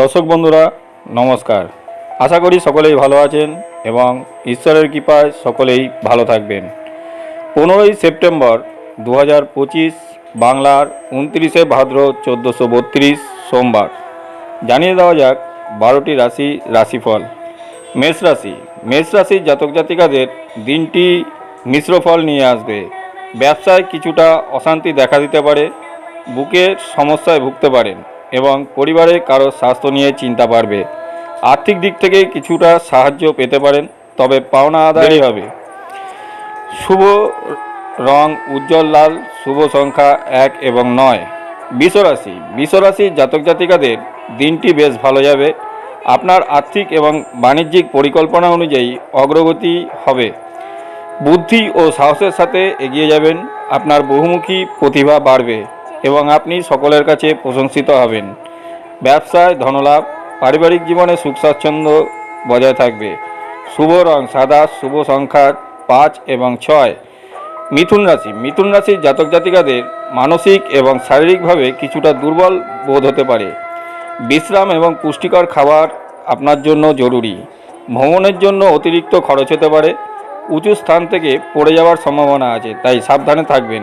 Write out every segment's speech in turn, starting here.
দর্শক বন্ধুরা, নমস্কার। আশা করি সকলেই ভালো আছেন এবং ঈশ্বরের কৃপায় সকলেই ভালো থাকবেন। পনেরোই সেপ্টেম্বর দু হাজার পঁচিশ, বাংলার উনত্রিশে ভাদ্র চোদ্দোশো বত্রিশ, সোমবার। জানিয়ে দেওয়া যাক বারোটি রাশি রাশিফল। মেষ রাশি। মেষ রাশির জাতক জাতিকাদের দিনটি মিশ্র ফল নিয়ে আসবে। ব্যবসায় কিছুটা অশান্তি দেখা দিতে পারে, বুকের সমস্যায় ভুগতে পারেন। এবং পরিবারে কারও স্বাস্থ্য নিয়ে চিন্তা বাড়বে। আর্থিক দিক থেকে কিছুটা সাহায্য পেতে পারেন তবে পাওনা আদায় হবে। শুভ রং উজ্জ্বল লাল শুভ সংখ্যা এক এবং নয়। বিশ্বরাশি। বিশ্বরাশির জাতক জাতিকাদের দিনটি বেশ ভালো যাবে। আপনার আর্থিক এবং বাণিজ্যিক পরিকল্পনা অনুযায়ী অগ্রগতি হবে। বুদ্ধি ও সাহসের সাথে এগিয়ে যাবেন। আপনার বহুমুখী প্রতিভা বাড়বে। এবং আপনি সকলের কাছে প্রশংসিত হবেন। ব্যবসায় ধনলাভ, পারিবারিক জীবনে সুখ স্বাচ্ছন্দ্য বজায় থাকবে। শুভ রং সাদা, শুভ সংখ্যা পাঁচ এবং ছয়। মিথুন রাশি, মিথুন রাশির জাতক জাতিকাদের মানসিক এবং শারীরিকভাবে কিছুটা দুর্বল বোধ হতে পারে। বিশ্রাম এবং পুষ্টিকর খাবার আপনার জন্য জরুরি। ভ্রমণের জন্য অতিরিক্ত খরচ হতে পারে। উঁচু স্থান থেকে পড়ে যাওয়ার সম্ভাবনা আছে, তাই সাবধানে থাকবেন।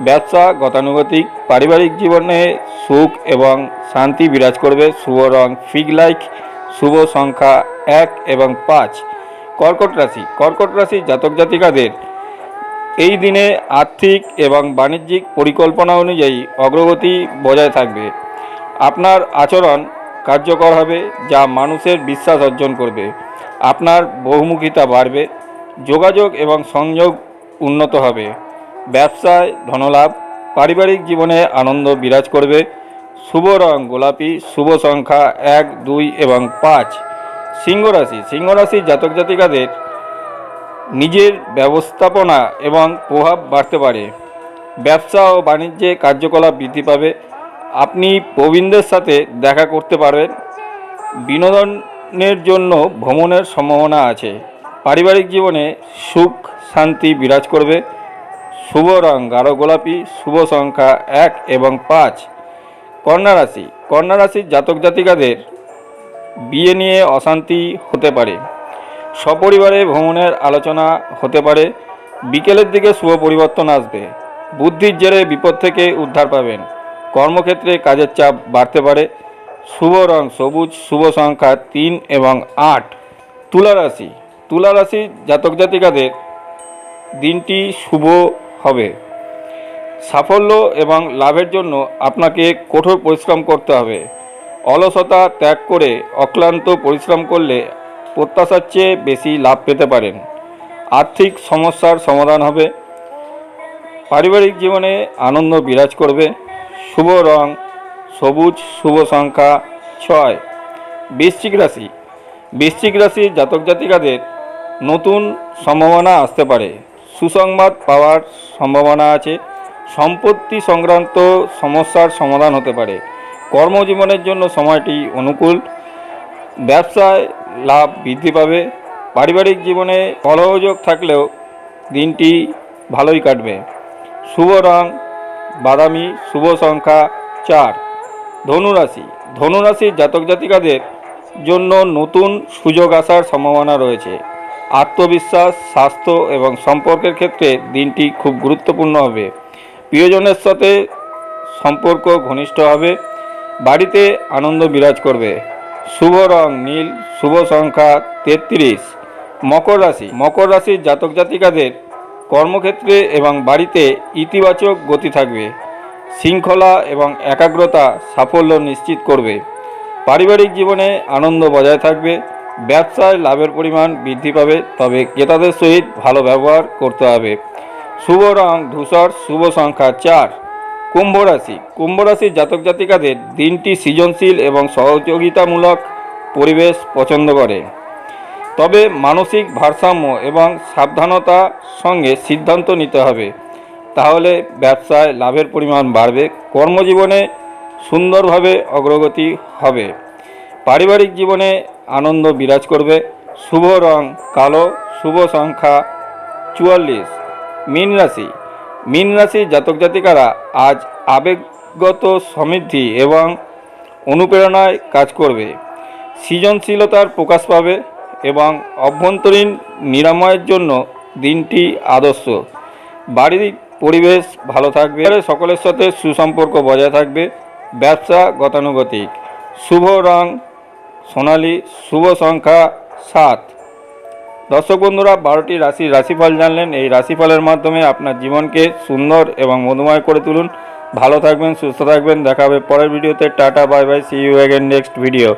ব্যবসা, গতানুগতিক, পারিবারিক জীবনে সুখ এবং শান্তি বিরাজ করবে শুভ রং ফিগ লাইক, শুভ সংখ্যা এক এবং পাঁচ। কর্কট রাশি কর্কট রাশি জাতক জাতিকাদের। এই দিনে আর্থিক এবং বাণিজ্যিক পরিকল্পনা অনুযায়ী অগ্রগতি বজায় থাকবে। আপনার আচরণ কার্যকর হবে, যা মানুষের বিশ্বাস অর্জন করবে। আপনার বহুমুখিতা বাড়বে, যোগাযোগ এবং সংযোগ উন্নত হবে। ব্যবসায় ধনলাভ, পারিবারিক জীবনে আনন্দ বিরাজ করবে। শুভ রং, গোলাপি, শুভ সংখ্যা এক, দুই এবং পাঁচ। সিংহ রাশি সিংহ রাশির জাতক জাতিকাদের নিজের ব্যবস্থাপনা এবং প্রভাব বাড়তে পারে। ব্যবসা ও বাণিজ্যে কার্যকলাপ বৃদ্ধি পাবে। আপনি প্রবীণদের সাথে দেখা করতে পারবেন। বিনোদনের জন্য ভ্রমণের সম্ভাবনা আছে। পারিবারিক জীবনে সুখ, শান্তি বিরাজ করবে। শুভ রং, গাঢ় গোলাপি, শুভ সংখ্যা এক এবং পাঁচ। কন্যা রাশি, কন্যা রাশির জাতক জাতিকাদের বিয়ে নিয়ে অশান্তি হতে পারে। সপরিবারে ভ্রমণের আলোচনা হতে পারে। বিকেলের দিকে শুভ পরিবর্তন আসবে। বুদ্ধির জেরে বিপদ থেকে উদ্ধার পাবেন। কর্মক্ষেত্রে কাজের চাপ বাড়তে পারে। শুভ রং সবুজ, শুভ সংখ্যা তিন এবং আট। তুলা রাশি তুলা রাশি জাতক জাতিকাদের দিনটি শুভ হবে। সাফল্য এবং লাভের জন্য আপনাকে কঠোর পরিশ্রম করতে হবে। অলসতা ত্যাগ করে অক্লান্ত পরিশ্রম করলে প্রত্যাশার চেয়ে বেশি লাভ পেতে পারেন। আর্থিক সমস্যার সমাধান হবে। পারিবারিক জীবনে আনন্দ বিরাজ করবে। শুভ রং, সবুজ, শুভ সংখ্যা ছয়। বৃশ্চিক রাশি। বৃশ্চিক রাশির জাতক জাতিকাদের নতুন সম্ভাবনা আসতে পারে। সুসংবাদ পাওয়ার সম্ভাবনা আছে। সম্পত্তি সংক্রান্ত সমস্যার সমাধান হতে পারে। কর্মজীবনের জন্য সময়টি অনুকূল। ব্যবসায় লাভ বৃদ্ধি পাবে। পারিবারিক জীবনে কলহযোগ থাকলেও দিনটি ভালোই কাটবে। শুভ রং, বাদামি, শুভ সংখ্যা চার। ধনুরাশি। ধনুরাশির জাতক জাতিকাদের জন্য নতুন সুযোগ আসার সম্ভাবনা রয়েছে। আত্মবিশ্বাস, স্বাস্থ্য এবং সম্পর্কের ক্ষেত্রে দিনটি খুব গুরুত্বপূর্ণ হবে। প্রিয়জনের সাথে সম্পর্ক ঘনিষ্ঠ হবে। বাড়িতে আনন্দ বিরাজ করবে। শুভ রং নীল, শুভ সংখ্যা তেত্রিশ। মকর রাশি। মকর রাশির জাতক জাতিকাদের কর্মক্ষেত্রে এবং বাড়িতে ইতিবাচক গতি থাকবে। শৃঙ্খলা এবং একাগ্রতা সাফল্য নিশ্চিত করবে। পারিবারিক জীবনে আনন্দ বজায় থাকবে। ব্যবসায় লাভের পরিমাণ বৃদ্ধি পাবে, তবে ক্রেতাদের সহিত ভালো ব্যবহার করতে হবে। শুভ রং ধূসর, শুভ সংখ্যা চার। কুম্ভ রাশি। কুম্ভ রাশির জাতক জাতিকাদের দিনটি সৃজনশীল এবং সহযোগিতামূলক পরিবেশ পছন্দ করে। তবে মানসিক ভারসাম্য এবং সাবধানতার সঙ্গে সিদ্ধান্ত নিতে হবে। তাহলে ব্যবসায় লাভের পরিমাণ বাড়বে, কর্মজীবনে সুন্দরভাবে অগ্রগতি হবে। পারিবারিক জীবনে আনন্দ বিরাজ করবে। শুভ রং, কালো, শুভ সংখ্যা চুয়াল্লিশ। মীন রাশি। মীন রাশির জাতক জাতিকারা আজ আবেগগত সমৃদ্ধি এবং অনুপ্রেরণায় কাজ করবে। সৃজনশীলতার প্রকাশ পাবে এবং অভ্যন্তরীণ নিরাময়ের জন্য দিনটি আদর্শ। বাড়ির পরিবেশ ভালো থাকবে। সকলের সাথে সুসম্পর্ক বজায় থাকবে। ব্যবসা গতানুগতিক। শুভ রং সোনালী, শুভ সংখ্যা সাত। দর্শক বন্ধুরা, বারোটি রাশির রাশিফল জানলেন। এই রাশিফলের মাধ্যমে আপনার জীবনকে সুন্দর এবং মধুময় করে তুলুন। ভালো থাকবেন, সুস্থ থাকবেন। দেখা হবে পরের ভিডিওতে। Ta-ta, bye bye see you again next video